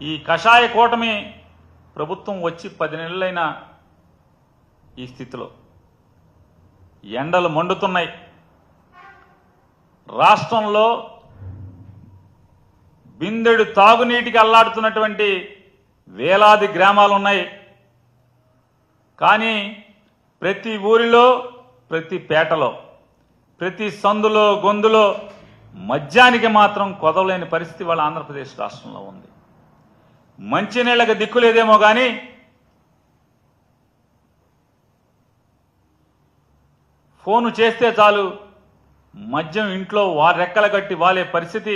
ఈ కషాయ కూటమి ప్రభుత్వం వచ్చి పది నెలలైన ఈ స్థితిలో. ఎండలు మండుతున్నాయి. రాష్ట్రంలో బిందెడు తాగునీటికి అల్లాడుతున్నటువంటి వేలాది గ్రామాలు ఉన్నాయి కానీ ప్రతి ఊరిలో ప్రతి పేటలో ప్రతి సందులో గొందులో మద్యానికి మాత్రం కొదవలేని పరిస్థితి వాళ్ళ ఆంధ్రప్రదేశ్ రాష్ట్రంలో ఉంది. మంచినీళ్ళకి దిక్కులేదేమో కానీ ఫోను చేస్తే చాలు మద్యం ఇంట్లో వారి రెక్కల కట్టి వాలే పరిస్థితి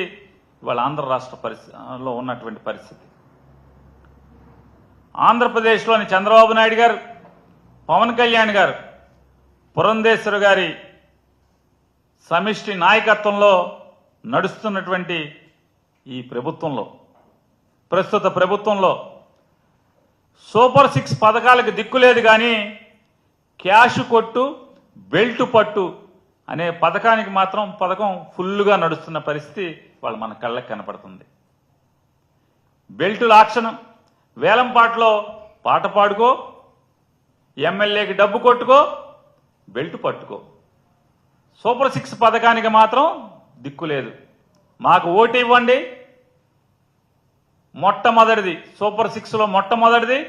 ఇవాళ ఆంధ్ర రాష్ట్ర పరిస్థితిలో ఉన్నటువంటి పరిస్థితి. ఆంధ్రప్రదేశ్లోని చంద్రబాబు నాయుడు గారు పవన్ కళ్యాణ్ గారు పురంధేశ్వరు గారి సమిష్టి నాయకత్వంలో నడుస్తున్నటువంటి ఈ ప్రభుత్వంలో ప్రస్తుత ప్రభుత్వంలో సూపర్ సిక్స్ పథకాలకు దిక్కులేదు కానీ క్యాష్ కొట్టు బెల్ట్ పట్టు అనే పథకానికి మాత్రం పథకం ఫుల్లుగా నడుస్తున్న పరిస్థితి వాళ్ళు మన కళ్ళకి కనపడుతుంది. బెల్ట్ లాక్షన్ వేలంపాట్లో పాట పాడుకో ఎమ్మెల్యేకి డబ్బు కొట్టుకో బెల్ట్ పట్టుకో. సూపర్ సిక్స్ పథకానికి మాత్రం దిక్కు లేదు. మాకు ఓటు ఇవ్వండి. మొట్టమొదటిది సూపర్ సిక్స్లో మొట్టమొదటిది.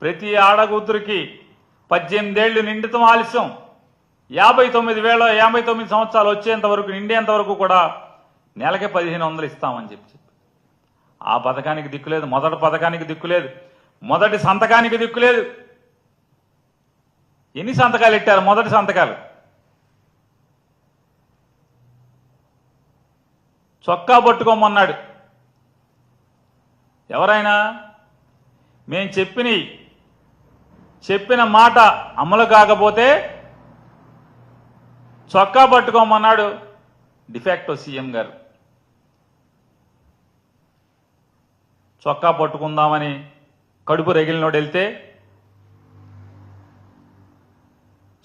ప్రతి ఆడగూతురికి పద్దెనిమిదేళ్ళు నిండితం ఆలస్యం. యాభై తొమ్మిది వేల యాభై తొమ్మిది సంవత్సరాలు వచ్చేంత వరకు నిండేంత వరకు కూడా నెలకే పదిహేను వందలు ఇస్తామని చెప్పి చెప్పి ఆ పథకానికి దిక్కులేదు మొదటి పథకానికి దిక్కులేదు మొదటి సంతకానికి దిక్కులేదు ఎన్ని సంతకాలు ఇట్టారు మొదటి సంతకాలు. చొక్కా పట్టుకోమన్నాడు. ఎవరైనా? మేము చెప్పిన చెప్పిన మాట అమలు కాకపోతే చొక్కా పట్టుకోమన్నాడు డిఫెక్టో సీఎం గారు. చొక్కా పట్టుకుందామని కడుపు రగిలినోడు వెళ్తే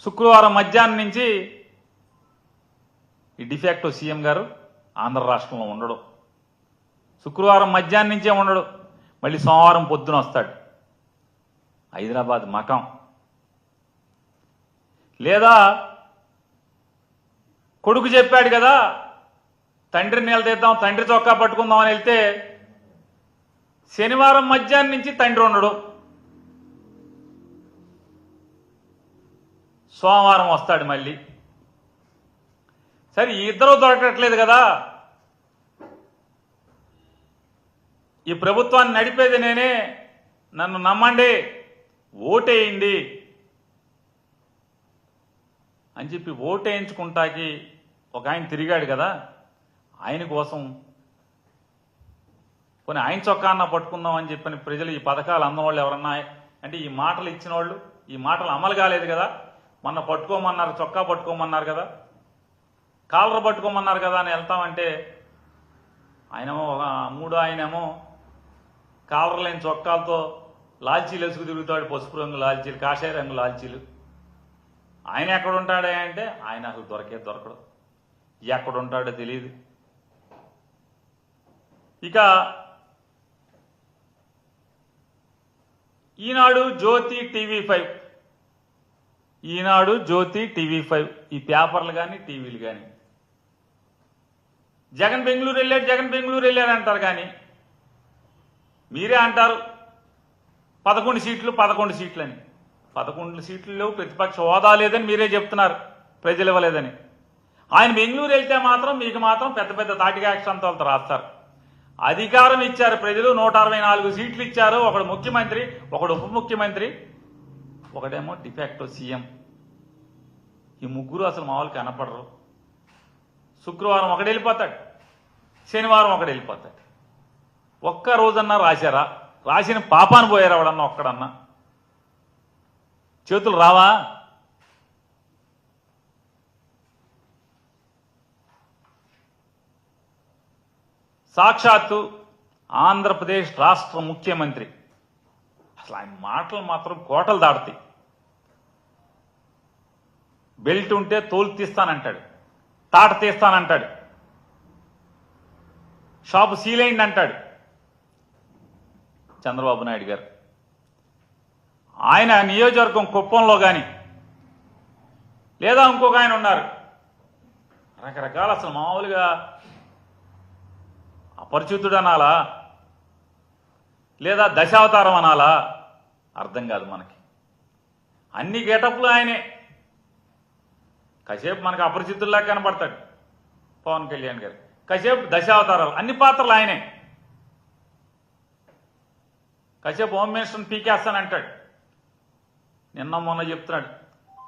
శుక్రవారం మధ్యాహ్నం నుంచి ఈ డిఫెక్టో సీఎం గారు ఆంధ్ర రాష్ట్రంలో ఉండడు. శుక్రవారం మధ్యాహ్నం నుంచే ఉండడు. మళ్ళీ సోమవారం పొద్దున వస్తాడు. హైదరాబాద్ మకం లేదా కొడుకు చెప్పాడు కదా తండ్రిని నిలదీద్దాం తండ్రి చొక్కా పట్టుకుందాం అని వెళ్తే శనివారం మధ్యాహ్నం నుంచి తండ్రి ఉండడు. సోమవారం వస్తాడు మళ్ళీ. సరే ఇద్దరు దొరకట్లేదు కదా. ఈ ప్రభుత్వాన్ని నడిపేది నేనే. నన్ను నమ్మండి. ఓటేయండి. అని చెప్పి ఓటేయించుకుంటాకి ఒక ఆయన తిరిగాడు కదా. ఆయన కోసం కొన్ని ఆయన చొక్కాన్న పట్టుకుందాం అని చెప్పని ప్రజలు ఈ పథకాలు అందవాళ్ళు ఎవరన్నా అంటే ఈ మాటలు ఇచ్చిన వాళ్ళు ఈ మాటలు అమలు కాలేదు కదా. మొన్న పట్టుకోమన్నారు చొక్కా పట్టుకోమన్నారు కదా. కాలర్ పట్టుకోమన్నారు కదా అని వెళ్తామంటే ఆయనేమో ఒక ఆయనేమో కాలర్ లేని చొక్కాలతో లాల్చీలు వేసుకు తిరుగుతాడు పసుపు రంగు లాల్చీలు కాషాయ రంగు లాల్చీలు. ఆయన ఎక్కడ ఉంటాడే అంటే ఆయన అసలు దొరకే దొరకడు. ఎక్కడ ఉంటాడో తెలియదు ఇక Eenadu Jyothi TV five. Eenadu Jyothi TV five. ఈ పేపర్లు కానీ టీవీలు కానీ జగన్ బెంగళూరు వెళ్ళాడు జగన్ బెంగళూరు వెళ్ళాడు అంటారు కానీ మీరే అంటారు. పదకొండు సీట్లు పదకొండు సీట్లని. పదకొండు సీట్లు ప్రతిపక్ష హోదా లేదని మీరే చెప్తున్నారు ప్రజలు ఇవ్వలేదని. ఆయన బెంగళూరు వెళ్తే మాత్రం మీకు మాత్రం పెద్ద పెద్ద తాటిగా అక్షంతాలతో రాస్తారు. అధికారం ఇచ్చారు ప్రజలు నూట అరవై నాలుగు సీట్లు ఇచ్చారు ఒకడు ముఖ్యమంత్రి ఒకడు ఉప ముఖ్యమంత్రి ఒకడేమో డిఫాక్టో సీఎం. ఈ ముగ్గురు అసలు మామూలు కనపడరు. శుక్రవారం ఒకడు వెళ్ళిపోతాడు శనివారం ఒకడు వెళ్ళిపోతాడు. ఒక్క రోజన్నా రాశారా? రాసిన పాపాను పోయారు ఎవడన్నా ఒక్కడన్నా? చేతులు రావా? సాక్షాత్తు ఆంధ్రప్రదేశ్ రాష్ట్ర ముఖ్యమంత్రి. అసలు ఆయన మాటలు మాత్రం కోటలు దాడతాయి బెల్ట్ ఉంటే తోలు తీస్తానంటాడు. తాట తీస్తానంటాడు. షాపు సీలైండి అంటాడు చంద్రబాబు నాయుడు గారు. ఆయన నియోజకవర్గం కుప్పంలో కానీ లేదా ఇంకొక ఆయన ఉన్నారు. రకరకాల అసలు మామూలుగా అపరిచితుడు అనాలా? లేదా దశావతారం అనాలా? అర్థం కాదు మనకి. అన్ని గెటప్లు ఆయనే. కాసేపు మనకు అపరిచితుల్లా కనపడతాడు పవన్ కళ్యాణ్ గారు. కాసేపు దశావతారాలు. అన్ని పాత్రలు ఆయనే. కాసేపు హోమ్ మినిస్టర్ని పీకేస్తానంటాడు. నిన్న మొన్న చెప్తున్నాడు.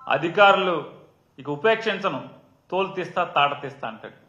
అధికారులు ఇక ఉపేక్షించను. తోలు తీస్తా తాట తీస్తా అంటాడు.